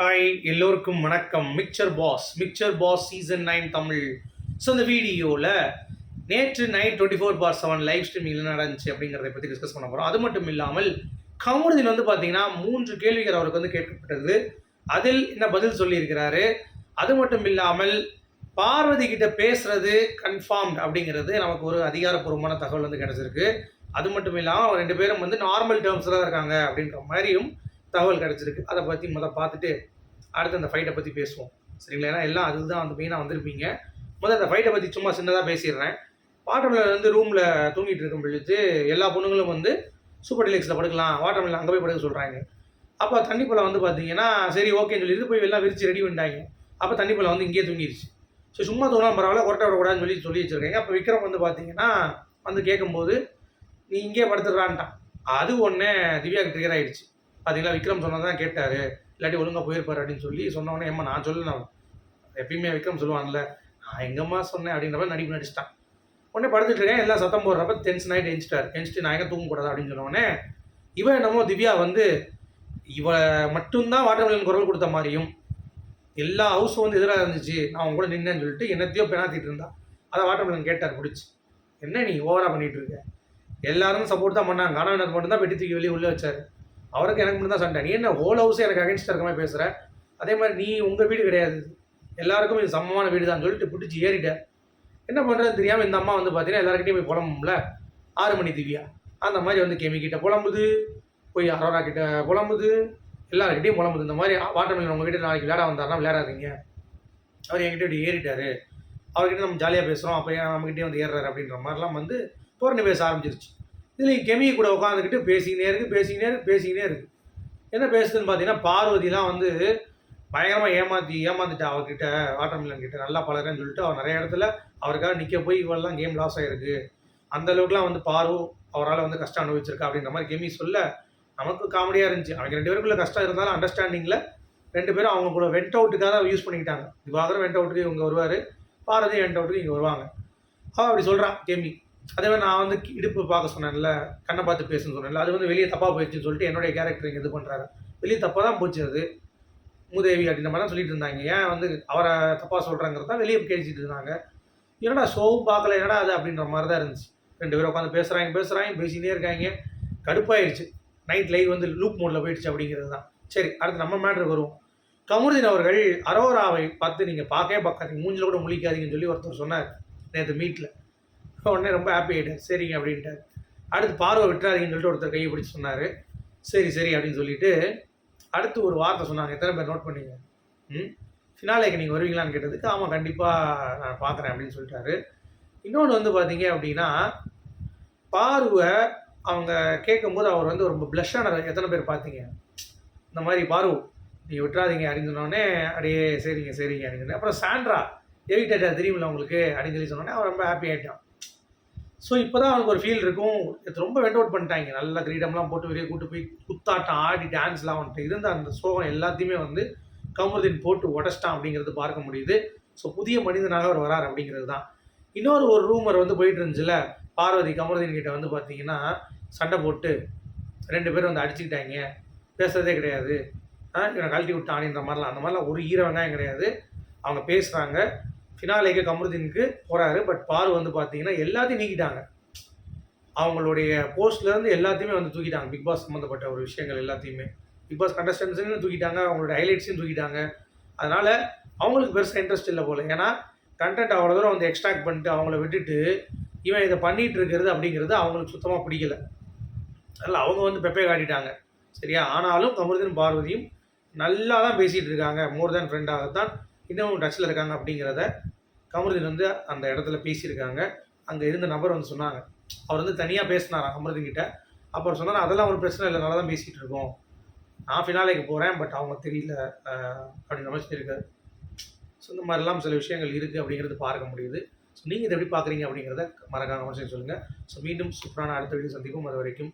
Hi எல்லோருக்கும் வணக்கம். Mixer boss mixer boss season nine Tamil. So இந்த வீடியோவில் நேற்று night twenty four by seven live streaming என்ன நடந்துச்சு அப்படிங்கிறத பற்றி டிஸ்கஸ் பண்ண போகிறோம் அது மட்டும் இல்லாமல் கமருதீன் வந்து பார்த்தீங்கன்னா மூன்று கேள்விகள் அவருக்கு வந்து கேட்கப்பட்டது. அதில் என்ன பதில் சொல்லியிருக்கிறாரு? அது மட்டும் இல்லாமல் பார்வதி கிட்ட பேசுறது கன்ஃபார்ம்ட் அப்படிங்கிறது நமக்கு ஒரு அதிகாரப்பூர்வமான தகவல் வந்து கிடைச்சிருக்கு. அது மட்டும் இல்லாமல் ரெண்டு பேரும் வந்து நார்மல் டேர்ம்ஸில் தான் இருக்காங்க அப்படின்ற மாதிரியும் தகவல் கிடச்சிருக்கு. அதை பற்றி முதல் பார்த்துட்டு அடுத்து அந்த ஃபைட்டை பற்றி பேசுவோம். சரிங்களா? ஏன்னா எல்லாம் அதுதான் வந்து மெயினாக வந்திருப்பீங்க. முதல் அந்த ஃபைட்டை பற்றி சும்மா சின்னதாக பேசிடுறேன். வாட்டர்மிலன் வந்து ரூமில் தூங்கிட்டு இருக்கும் பொழுது எல்லா பொண்ணுங்களும் வந்து சூப்பர் டிலெக்ஸில் படுக்கலாம். வாட்டர்மிலன் அங்கே போய் படுக்க சொல்கிறாங்க அப்போ தண்ணிப்பழம் வந்து பார்த்தீங்கன்னா சரி ஓகேன்னு சொல்லி இது போய் எல்லாம் விரிச்சு ரெடி பண்ணிட்டாங்க. அப்போ தண்ணிப்பழம் வந்து இங்கேயே தூங்கிடுச்சு ஸோ சும்மா தூங்கலாம் பரவாயில்ல கொரட்டை விடக்கூடாதுன்னு சொல்லி சொல்லி வச்சுருக்காங்க. அப்போ விக்ரம் வந்து பார்த்தீங்கன்னா வந்து கேட்கும்போது நீ இங்கேயே படுத்துடுறான்ட்டான். அது ஒன்று திவ்யாவுக்கு ட்ரிகர் ஆகிடுச்சு பார்த்தீங்களா விக்ரம் சொன்னதான் கேட்டார். இல்லாட்டி ஒழுங்காக போயிருப்பார் அப்படின்னு சொல்லி சொன்னோடனே ஏம்மா நான் சொல்லல. எப்பயுமே விக்ரம் சொல்லுவான்ல நான் எங்கம்மா சொன்னேன்? அப்படின்ற மாதிரி நடிப்பு நடிச்சிட்டான். உடனே படுத்துட்டு இருக்கேன். எல்லாம் சத்தம் போடுறப்ப டென்ஷன் ஆகிட்டு எழுந்துட்டார் எழுந்துட்டு நான் எங்கே தூங்கக்கூடாது அப்படின்னு சொன்ன உடனே இவன் என்னமோ திவ்யா வந்து இவ மட்டும்தான் வாட்டர்மெலன் குரல் கொடுத்த மாதிரியும் எல்லா ஹவுஸும் வந்து எதிராக இருந்துச்சு. நான் அவங்க கூட நின்னேன்னு சொல்லிட்டு என்னத்தையோ பெணாத்திட்டு இருந்தா. அதை வாட்டர்மெலன் கேட்டார் பிடிச்சி. என்ன நீ ஓவராக பண்ணிட்டு இருக்க? எல்லாரும் சப்போர்ட் தான் பண்ணாங்க. ஆனால் எனக்கு மட்டும்தான் வெட்டி தூக்கி வெளியே உள்ளே வச்சாரு. அவருக்கு எனக்கு மட்டும் தான் சண்டை. நீ என்ன ஹோல் ஹவுஸே எனக்கு அகேன்ஸ்டாக இருக்க மாதிரி பேசுகிற அதே மாதிரி நீ உங்கள் வீடு கிடையாது. எல்லாருக்கும் இது சமமான வீடு தான் சொல்லிட்டு பிடிச்சி ஏறிட்டேன் என்ன பண்ணுறதுன்னு தெரியாமல் இந்த அம்மா வந்து பார்த்தீங்கன்னா எல்லாருக்கிட்டையும் போய் புலம்பும்ல? ஆறு மணி திவ்யா. அந்த மாதிரி வந்து கெமிக்கிட்ட புலம்புது. போய் அரோரா கிட்ட புலம்புது. எல்லாருக்கிட்டையும் புலம்புது. இந்த மாதிரி வாட்டர் உங்ககிட்ட நாளைக்கு விளையாட வந்தார்னா விளையாடாதீங்க. அவர் என்கிட்ட இப்படி ஏறிட்டார். அவர்கிட்ட நம்ம ஜாலியாக பேசுகிறோம் அப்போ ஏன் நம்மகிட்டே வந்து ஏறுறாரு அப்படின்ற மாதிரிலாம் வந்து தோரணை பேச ஆரம்பிச்சிருச்சு. இதில் கெமியை கூட உட்காந்துக்கிட்டு பேசிக்கினே இருக்கு பேசிக்கினே இருக்குது பேசிக்கினே இருக்குது என்ன பேசுதுன்னு பார்த்தீங்கன்னா பார்வதிலாம் வந்து பயங்கரமாக ஏமாற்றி ஏமாந்துட்டா அவர்கிட்ட வாட்டர் மில்லன் கிட்ட நல்லா பழகிறேன்னு சொல்லிட்டு அவர் நிறைய இடத்துல அவருக்காக நிற்க போய் இவெல்லாம் கேம் லாஸ் ஆகிருக்கு அந்த அளவுக்குலாம் வந்து பாரு அவரால் வந்து கஷ்டம் அனுபவிச்சிருக்கா அப்படின்ற மாதிரி கெமி சொல்ல நமக்கு காமெடியாக இருந்துச்சு. அவங்க ரெண்டு பேருக்குள்ள கஷ்டம் இருந்தாலும் அண்டர்ஸ்டாண்டிங்கில் ரெண்டு பேரும் அவங்க கூட வெண்ட் அவுட்டுக்காக தான் யூஸ் பண்ணிக்கிட்டாங்க. திவாகரம் வெண்ட் அவுட்டுக்கு இவங்க வருவார் பாரதி வெண்ட் அவுட்டுக்கு இங்கே வருவாங்க. அவள் அப்படி சொல்கிறான் கெமி. அதே மாதிரி நான் வந்து இடுப்பு பார்க்க சொன்னேன்ல கண்ணை பார்த்து பேசுன்னு சொன்னேன்ல அது வந்து வெளியே தப்பாக போயிடுச்சுன்னு சொல்லிட்டு என்னுடைய கேரக்டர் இங்கே இது பண்ணுறாரு வெளியே தப்பாக தான் போச்சு அது. மூதேவி அப்படின்ற மாதிரி தான் சொல்லிட்டு இருந்தாங்க. ஏன் வந்து அவரை தப்பாக சொல்கிறாங்கிறது தான் வெளியே கேட்டுட்டு இருந்தாங்க. என்னடா ஷோவும் பார்க்கல என்னடா அது அப்படின்ற மாதிரி தான் இருந்துச்சு. ரெண்டு பேரும் உட்காந்து பேசுகிறாங்க பேசுகிறாங்க பேசினே இருக்காங்க. கடுப்பாயிருச்சு. நைட் லைவ் வந்து லூப் மோடில் போயிடுச்சு அப்படிங்கிறது தான். சரி அடுத்து நம்ம மேட்ருக்கு வருவோம். கமருதீன் அவர்கள் அரோராவை பார்த்து நீங்கள் பார்க்கவே பார்க்காதீங்க. மூஞ்சில் கூட முழிக்காதீங்கன்னு சொல்லி ஒருத்தர் சொன்னார் நேற்று மீட்டில் உடனே ரொம்ப ஹாப்பி ஆகிட்டார் சரிங்க அப்படின்ட்டார். அடுத்து பார்வை விட்டுறாதீங்கன்னு சொல்லிட்டு ஒருத்தர் கையை பிடிச்சி சொன்னார். சரி சரி அப்படின்னு சொல்லிட்டு அடுத்து ஒரு வார்த்தை சொன்னாங்க. எத்தனை பேர் நோட் பண்ணீங்க? ம்? ஃபினாலேக்கு நீங்கள் வருவீங்களான்னு கேட்டதுக்கு ஆமாம் கண்டிப்பாக நான் பார்க்குறேன் அப்படின்னு சொல்லிட்டாரு. இன்னொன்று வந்து பார்த்தீங்க அப்படின்னா பார்வை அவங்க கேட்கும்போது அவர் வந்து ரொம்ப ப்ளஷ்ஷான எத்தனை பேர் பார்த்தீங்க? இந்த மாதிரி பாரு நீங்கள் விட்டுறாதீங்க அப்படின்னு சொன்னோடனே அப்படியே சரிங்க சரிங்க அப்படின்னு அப்புறம் சாண்ட்ரா எவிக்டேட்டர் தெரியுமில்ல உங்களுக்கு அப்படின்னு சொல்லி சொன்னோடனே அவன் ரொம்ப ஹாப்பி ஆகிட்டான் ஸோ இப்போ தான் அவனுக்கு ஒரு ஃபீல் இருக்கும். இது ரொம்ப வெண்ட் அவுட் பண்ணிட்டாங்க. நல்லா கிரீடம்லாம் போட்டு வெளியே கூட்டு போய் குத்தாட்டம் ஆடி டான்ஸ்லாம் வந்துட்டு இருந்த அந்த சோகம் எல்லாத்தையுமே வந்து கமருதீன் போட்டு உடச்சிட்டான் அப்படிங்கிறது பார்க்க முடியுது. ஸோ புதிய மனிதனாக அவர் வரார் அப்படிங்கிறது தான். இன்னொரு ஒரு ரூமர் வந்து போயிட்டு இருந்துச்சுல. பார்வதி கமருதீன் கிட்ட வந்து பார்த்தீங்கன்னா சண்டை போட்டு ரெண்டு பேரும் வந்து அடிச்சுக்கிட்டாங்க. பேசுறதே கிடையாது. இவனை கழட்டி விட்டானின்ற மாதிரிலாம். அந்த மாதிரிலாம் ஒரு ஈர வெங்காயம் கிடையாது. அவங்க பேசுகிறாங்க ஃபினாலேக்கு கமருதீனுக்கு போகிறாரு பட் பாரு வந்து பார்த்தீங்கன்னா எல்லாத்தையும் நீக்கிட்டாங்க. அவங்களுடைய போஸ்ட்லேருந்து எல்லாத்தையுமே வந்து தூக்கிட்டாங்க. பிக் பாஸ் சம்மந்தப்பட்ட ஒரு விஷயங்கள் எல்லாத்தையுமே. பிக் பாஸ் கண்டஸ்டன்ஸையும் தூக்கிட்டாங்க. அவங்களோட ஹைலைட்ஸையும் தூக்கிட்டாங்க. அதனால் அவங்களுக்கு பெருசாக இன்ட்ரெஸ்ட் இல்லை போல். ஏன்னா கண்டென்ட் அவ்வளோ தூரம் வந்து எக்ஸ்ட்ராக்ட் பண்ணிட்டு அவங்கள விட்டுட்டு இவன் இதை பண்ணிகிட்டு இருக்கிறது அப்படிங்கிறது அவங்களுக்கு சுத்தமாக பிடிக்கல. அதில் அவங்க வந்து பெப்பே காட்டிட்டாங்க. சரியா? ஆனாலும் கமருதீன் பார்வதியும் நல்லா தான் பேசிகிட்டு இருக்காங்க மோர் தேன் ஃப்ரெண்டாகத்தான் இன்னும் டச்சில் இருக்காங்க அப்படிங்கிறத கமருதீன் வந்து அந்த இடத்துல பேசியிருக்காங்க. அங்கே இருந்த நபர் வந்து சொன்னாங்க. அவர் வந்து தனியாக பேசினாராம் கமருதீன் கிட்ட அப்புறம் சொன்னார் அதெல்லாம் ஒரு பிரச்சனை இல்லை நல்லா தான் பேசிகிட்டு இருக்கோம். நான் ஃபினாலேக்கு போகிறேன் பட் அவங்க தெரியல அப்படின்னு மாதிரி சொல்லியிருக்காரு. ஸோ இந்த மாதிரிலாம் சில விஷயங்கள் இருக்குது அப்படிங்கிறது பார்க்க முடியுது. ஸோ நீங்கள் இதை எப்படி பார்க்குறீங்க அப்படிங்கிறத மறக்காம சொல்லுங்கள் ஸோ மீண்டும் சூப்பரான அடுத்த வீடியோ சந்திப்போம். அது வரைக்கும்